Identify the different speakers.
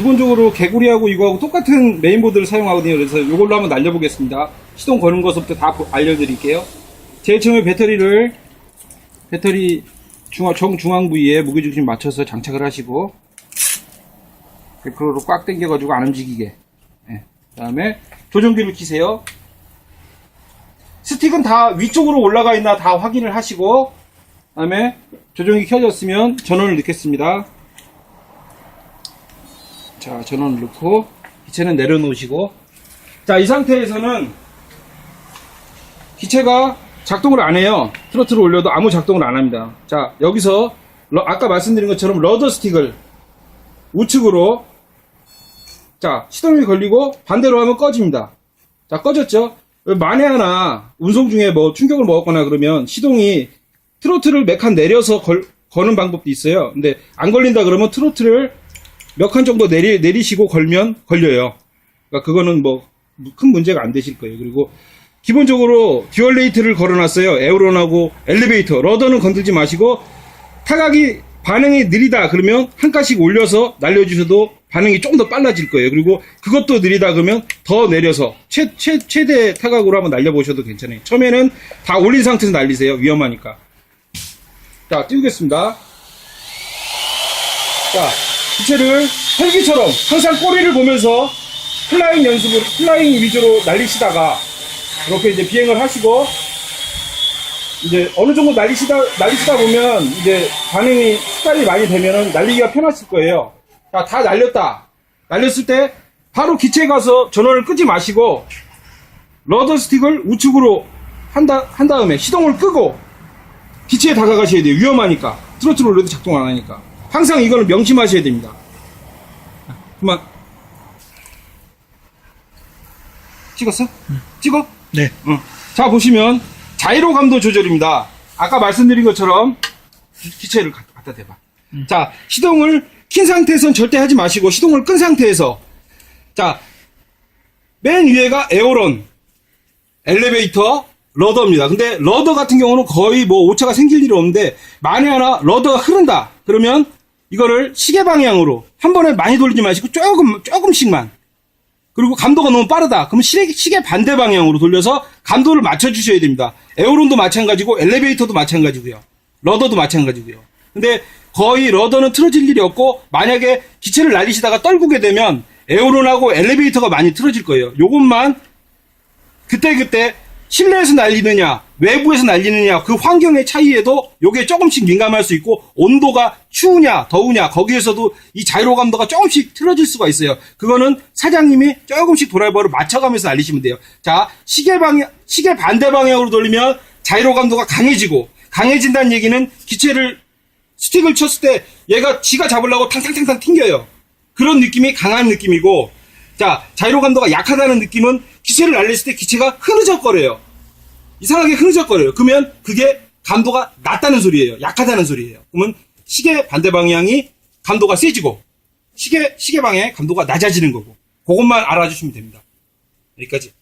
Speaker 1: 기본적으로 개구리하고 이거하고 똑같은 메인보드를 사용하거든요. 그래서 이걸로 한번 날려보겠습니다. 시동 거는 것부터 다 보- 알려드릴게요. 제일 처음에 배터리를 배터리 중앙, 정중앙 부위에 무게중심 맞춰서 장착을 하시고 100%로 꽉 당겨가지고 안 움직이게 그 다음에 조종기를 키세요. 스틱은 다 위쪽으로 올라가 있나 다 확인을 하시고 그 다음에 조종이 켜졌으면 전원을 넣겠습니다. 자, 전원을 넣고 기체는 내려놓으시고 자, 이 상태에서는 기체가 작동을 안 해요. 트로트를 올려도 아무 작동을 안 합니다. 자, 여기서 러- 아까 말씀드린 것처럼 러더 스틱을 우측으로 자, 시동이 걸리고 반대로 하면 꺼집니다. 자, 꺼졌죠? 만에 하나 운송 중에 뭐 충격을 먹었거나 그러면 시동이 트로트를 몇 칸 내려서 걸, 거는 방법도 있어요. 근데 안 걸린다 그러면 트로트를 몇 칸 정도 내리, 내리시고 걸면 걸려요. 그러니까 그거는 뭐 큰 문제가 안 되실 거예요. 그리고 기본적으로 듀얼레이트를 걸어놨어요. 에어론하고 엘리베이터, 러더는 건들지 마시고 타각이 반응이 느리다 그러면 한 칸씩 올려서 날려주셔도 반응이 좀 더 빨라질 거예요. 그리고 그것도 느리다 그러면 더 내려서 최, 최, 최대 타각으로 한번 날려보셔도 괜찮아요. 처음에는 다 올린 상태에서 날리세요. 위험하니까. 자, 띄우겠습니다. 자, 기체를 헬기처럼 항상 꼬리를 보면서 플라잉 연습을, 플라잉 위주로 날리시다가 이렇게 이제 비행을 하시고 이제 어느 정도 날리시다, 날리시다 보면 이제 반응이 습관이 많이 되면은 날리기가 편하실 거예요. 자, 다 날렸다. 날렸을 때 바로 기체에 가서 전원을 끄지 마시고 러더 스틱을 우측으로 한, 다, 한 다음에 시동을 끄고 기체에 다가가셔야 돼요. 위험하니까. 트로트를 올려도 작동 안 하니까. 항상 이거는 명심하셔야 됩니다. 그만. 찍었어? 찍어?
Speaker 2: 네.
Speaker 1: 응. 자, 보시면 자이로 감도 조절입니다. 아까 말씀드린 것처럼 기- 기체를 갖- 갖다 대봐. 자, 시동을 킨 상태에선 절대 하지 마시고 시동을 끈 상태에서 자, 맨 위에가 에어론, 엘리베이터, 러더입니다. 근데 러더 같은 경우는 거의 뭐 오차가 생길 일이 없는데 만에 하나 러더가 흐른다. 그러면 이거를 시계 방향으로 한 번에 많이 돌리지 마시고 조금 조금씩만 그리고 감도가 너무 빠르다. 그러면 시계, 시계 반대 방향으로 돌려서 감도를 맞춰주셔야 됩니다. 에어론도 마찬가지고 엘리베이터도 마찬가지고요. 러더도 마찬가지고요. 근데 거의 러더는 틀어질 일이 없고 만약에 기체를 날리시다가 떨구게 되면 에어론하고 엘리베이터가 많이 틀어질 거예요. 요것만 그때그때 실내에서 날리느냐 외부에서 날리느냐 그 환경의 차이에도 요게 조금씩 민감할 수 있고 온도가 추우냐 더우냐 거기에서도 이 자이로 감도가 조금씩 틀어질 수가 있어요 그거는 사장님이 조금씩 드라이버를 맞춰가면서 날리시면 돼요 자 시계 방향 시계 반대 방향으로 돌리면 자이로 감도가 강해지고 강해진다는 얘기는 기체를 스틱을 쳤을 때 얘가 지가 잡으려고 탕탕탕탕 튕겨요. 그런 느낌이 강한 느낌이고, 자, 자이로 감도가 약하다는 느낌은 기체를 날렸을 때 기체가 흐느적거려요. 이상하게 흐느적거려요. 그러면 그게 감도가 낮다는 소리예요. 약하다는 소리예요. 그러면 시계 반대 방향이 감도가 세지고, 시계, 시계 방향의 감도가 낮아지는 거고, 그것만 알아주시면 됩니다. 여기까지.